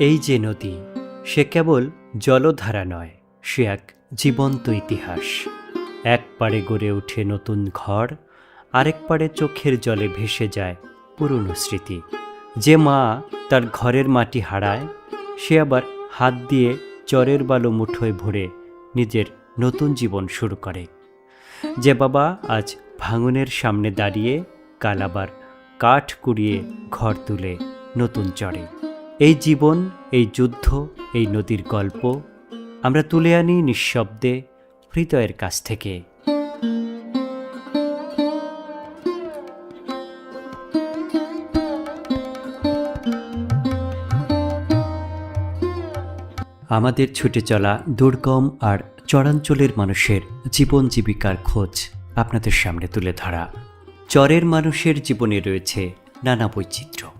এই যে নদী, সে কেবল জলধারা নয়, সে এক জীবন্ত ইতিহাস। এক পাড়ে গড়ে ওঠে নতুন ঘর, আরেক পাড়ে চোখের জলে ভেসে যায় পুরনো স্মৃতি। যে মা তার ঘরের মাটি হারায়, সে আবার হাত দিয়ে চরের বালু মুঠোয় ভরে নিজের নতুন জীবন শুরু করে। যে বাবা আজ ভাঙনের সামনে দাঁড়িয়ে কাল আবার কাঠ কুড়িয়ে ঘর তুলে নতুন চড়ে এই জীবন, এই যুদ্ধ, এই নদীর গল্প আমরা তুলে আনি নিঃশব্দে হৃদয়ের কাছ থেকে। আমাদের ছুটে চলা দুর্গম আর চরাঞ্চলের মানুষের জীবন জীবিকার খোঁজ আপনাদের সামনে তুলে ধরা। চরের মানুষের জীবনে রয়েছে নানা বৈচিত্র্য।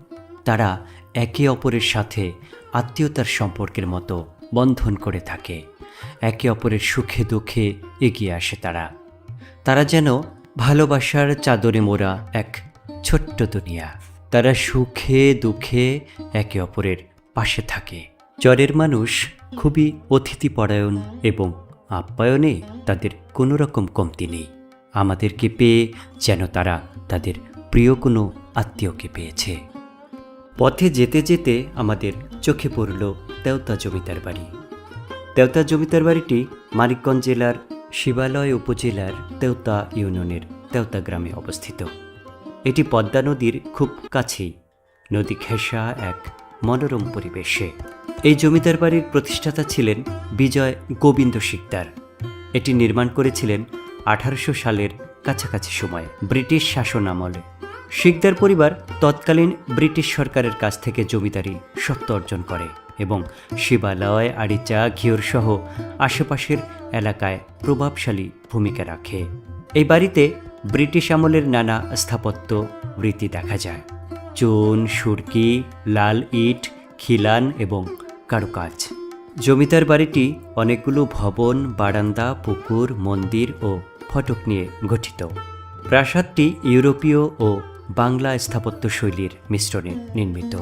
তারা একে অপরের সাথে আত্মীয়তার সম্পর্কের মতো বন্ধন করে থাকে। একে অপরের সুখে দুঃখে এগিয়ে আসে তারা। তারা যেন ভালোবাসার চাদরে মোড়া এক ছোট্ট দুনিয়া। তারা সুখে দুঃখে একে অপরের পাশে থাকে। চরের মানুষ খুবই অতিথিপরায়ণ এবং আপ্যায়নে তাদের কোনো রকম কমতি নেই। আমাদেরকে পেয়ে যেন তারা তাদের প্রিয় কোনো আত্মীয়কে পেয়েছে। পথে যেতে যেতে আমাদের চোখে পড়ল তেওতা জমিদার বাড়ি। তেওতা জমিদার বাড়িটি মানিকগঞ্জ জেলার শিবালয় উপজেলার তেওতা ইউনিয়নের তেওতা গ্রামে অবস্থিত। এটি পদ্মা নদীর খুব কাছেই। নদী ঘেঁষা এক মনোরম পরিবেশে। এই জমিদার বাড়ির প্রতিষ্ঠাতা ছিলেন বিজয় গোবিন্দ শিকদার। এটি নির্মাণ করেছিলেন আঠারোশো সালের কাছাকাছি সময়ে ব্রিটিশ শাসন আমলে শিকদার পরিবার তৎকালীন ব্রিটিশ সরকারের কাছ থেকে জমিদারি সত্ত্ব অর্জন করে এবং শিবালয় আড়িচা ঘিওর সহ আশেপাশের এলাকায় প্রভাবশালী ভূমিকা রাখে। এই বাড়িতে ব্রিটিশ আমলের নানা স্থাপত্য, রীতি দেখা যায়। চুন, সুরকি, লাল ইট, খিলান এবং কারুকাজ। জমিদার বাড়িটি অনেকগুলো ভবন, বারান্দা, পুকুর, মন্দির ও ফটক নিয়ে গঠিত। প্রাসাদটি ইউরোপীয় ও বাংলা স্থাপত্য শৈলীর মিশ্রণে নির্মিত।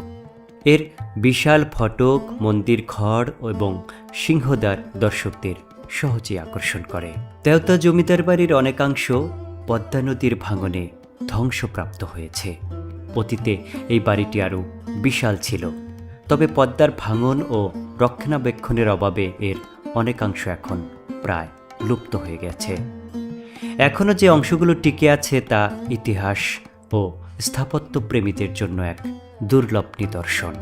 এর বিশাল ফটক, মন্দির ঘর এবং সিংহদ্বার দর্শকদের সহজে আকর্ষণ করে। তেওতা জমিদার বাড়ির অনেকাংশ পদ্মা নদীর ভাঙনে ধ্বংসপ্রাপ্ত হয়েছে। অতীতে এই বাড়িটি আরও বিশাল ছিল, তবে পদ্মার ভাঙন ও রক্ষণাবেক্ষণের অভাবে এর অনেকাংশ এখন প্রায় লুপ্ত হয়ে গেছে। এখনও যে অংশগুলো টিকে আছে তা ইতিহাস ও স্থাপত্য প্রেমীদের জন্য এক দুর্লভ নিদর্শন।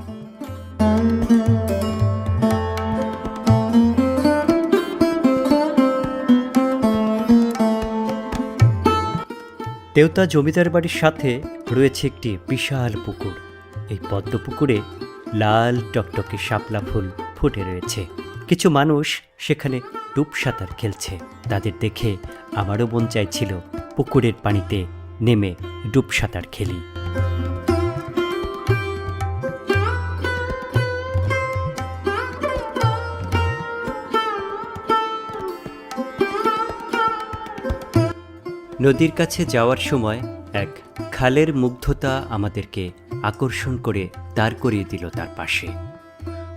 দেওতা জমিদার বাড়ির সাথে রয়েছে একটি বিশাল পুকুর। এই পদ্ম পুকুরে লাল টকটকে শাপলা ফুল ফুটে রয়েছে। কিছু মানুষ সেখানে ডুব সাঁতার খেলছে। তাদের দেখে আমারও মন চাইছিল পুকুরের পানিতে নেমে ডুব সাঁতার খেলি। নদীর কাছে যাওয়ার সময় এক খালের মুগ্ধতা আমাদেরকে আকর্ষণ করে দাঁড় করিয়ে দিল তার পাশে।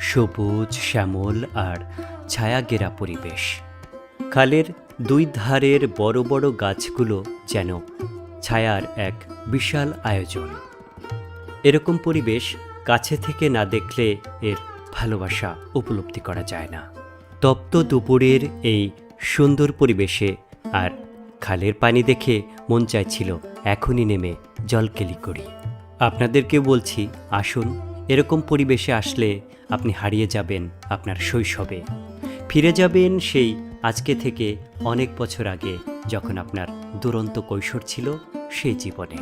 সবুজ, শ্যামল আর ছায়া ছায়াগেরা পরিবেশ। খালের দুই ধারের বড় বড় গাছগুলো যেন ছায়ার এক বিশাল আয়োজন। এরকম পরিবেশ কাছে থেকে না দেখলে এর ভালোবাসা উপলব্ধি করা যায় না। তপ্ত দুপুরের এই সুন্দর পরিবেশে আর খালের পানি দেখে মন চাইছিল এখনই নেমে জলকেলি করি আপনাদেরকে বলছি, আসুন, এরকম পরিবেশে আসলে আপনি হারিয়ে যাবেন আপনার শৈশবে। ফিরে যাবেন সেই আজকে থেকে অনেক বছর আগে যখন আপনার দুরন্ত কৈশোর ছিল সেই জীবনে।